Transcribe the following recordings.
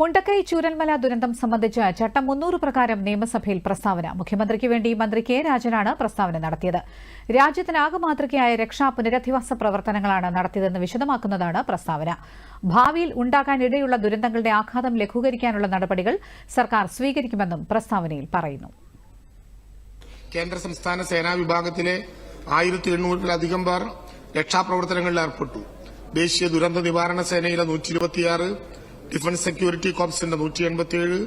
മുണ്ടക്കൈ ചൂരൽമല ദുരന്തം സംബന്ധിച്ച് ചട്ടം മുന്നൂറ് പ്രകാരം നിയമസഭയിൽ പ്രസ്താവന. മുഖ്യമന്ത്രിക്ക് വേണ്ടി മന്ത്രി കെ രാജനാണ് പ്രസ്താവന നടത്തിയത്. രാജ്യത്തിനാകെ മാതൃകയായ രക്ഷാ പുനരധിവാസ പ്രവർത്തനങ്ങളാണ് നടത്തിയതെന്ന് വിശദമാക്കുന്നതാണ് പ്രസ്താവന. ഭാവിയിൽ ഉണ്ടാകാനിടയുള്ള ദുരന്തങ്ങളുടെ ആഘാതം ലഘൂകരിക്കാനുള്ള നടപടികൾ സർക്കാർ സ്വീകരിക്കുമെന്നും പ്രസ്താവനയിൽ പറയുന്നു. കേന്ദ്ര സംസ്ഥാന സേനാ വിഭാഗത്തിലെ ആയിരത്തി എണ്ണൂറിലധികം പേർ രക്ഷാപ്രവർത്തനങ്ങളിൽ ഏർപ്പെട്ടു. ദേശീയ ദുരന്ത നിവാരണ സേനയിലെ നൂറ്റി ഡിഫൻസ് സെക്യൂരിറ്റി കോപ്സിന്റെ നൂറ്റി എൺപത്തിയേഴ്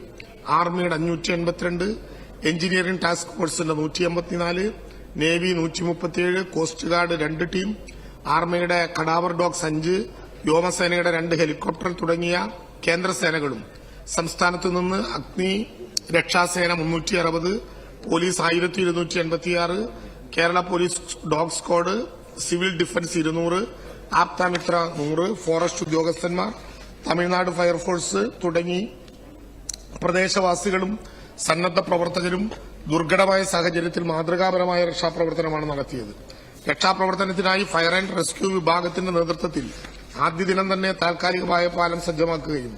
ആർമിയുടെ അഞ്ഞൂറ്റി എൺപത്തിരണ്ട് എഞ്ചിനീയറിംഗ് ടാസ്ക് ഫോഴ്സിന്റെ നൂറ്റി എൺപത്തിനാല് നേവി നൂറ്റി മുപ്പത്തിയേഴ് കോസ്റ്റ് ഗാർഡ് രണ്ട് ടീം ആർമിയുടെ കടാവർ ഡോഗ്സ് അഞ്ച് വ്യോമസേനയുടെ രണ്ട് ഹെലികോപ്റ്റർ തുടങ്ങിയ കേന്ദ്രസേനകളും. സംസ്ഥാനത്തു നിന്ന് അഗ്നി രക്ഷാസേന മുന്നൂറ്റി അറുപത് പോലീസ് ആയിരത്തി ഇരുന്നൂറ്റി എൺപത്തിയാറ് Kerala police dog squad civil defence ഇരുന്നൂറ് ആപ്താമിത്ര നൂറ് ഫോറസ്റ്റ് ഉദ്യോഗസ്ഥന്മാർ തമിഴ്നാട് ഫയർഫോഴ്സ് തുടങ്ങി പ്രദേശവാസികളും സന്നദ്ധ പ്രവർത്തകരും ദുർഘടമായ സാഹചര്യത്തിൽ മാതൃകാപരമായ രക്ഷാപ്രവർത്തനമാണ് നടത്തിയത്. രക്ഷാപ്രവർത്തനത്തിനായി ഫയർ ആൻഡ് റെസ്ക്യൂ വിഭാഗത്തിന്റെ നേതൃത്വത്തിൽ ആദ്യ ദിനം തന്നെ താൽക്കാലികമായ പാലം സജ്ജമാക്കുകയും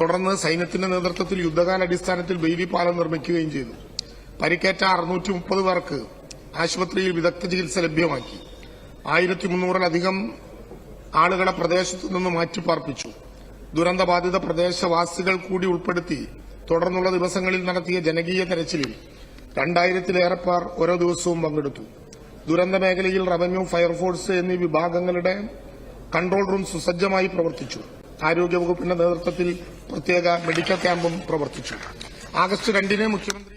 തുടർന്ന് സൈന്യത്തിന്റെ നേതൃത്വത്തിൽ യുദ്ധകാലടിസ്ഥാനത്തിൽ ബെയിലി പാലം നിർമ്മിക്കുകയും ചെയ്തു. പരിക്കേറ്റ അറുന്നൂറ്റി മുപ്പത് പേർക്ക് ആശുപത്രിയിൽ വിദഗ്ധ ചികിത്സ ലഭ്യമാക്കി. ആയിരത്തി മുന്നൂറിലധികം ആളുകളെ പ്രദേശത്തു നിന്ന് മാറ്റിപ്പാർപ്പിച്ചു. ദുരന്തബാധിത പ്രദേശവാസികൾ കൂടി ഉൾപ്പെടുത്തി തുടർന്നുള്ള ദിവസങ്ങളിൽ നടത്തിയ ജനകീയ തെരച്ചിലിൽ രണ്ടായിരത്തിലേറെ പേർ ഓരോ ദിവസവും പങ്കെടുത്തു. ദുരന്ത മേഖലയിൽ റവന്യൂ ഫയർഫോഴ്സ് എന്നീ വിഭാഗങ്ങളുടെ കൺട്രോൾ റൂം സുസജ്ജമായി പ്രവർത്തിച്ചു. ആരോഗ്യവകുപ്പിന്റെ നേതൃത്വത്തിൽ പ്രത്യേക മെഡിക്കൽ ക്യാമ്പും പ്രവർത്തിച്ചു. ആഗസ്റ്റ് രണ്ടിന് മുഖ്യമന്ത്രി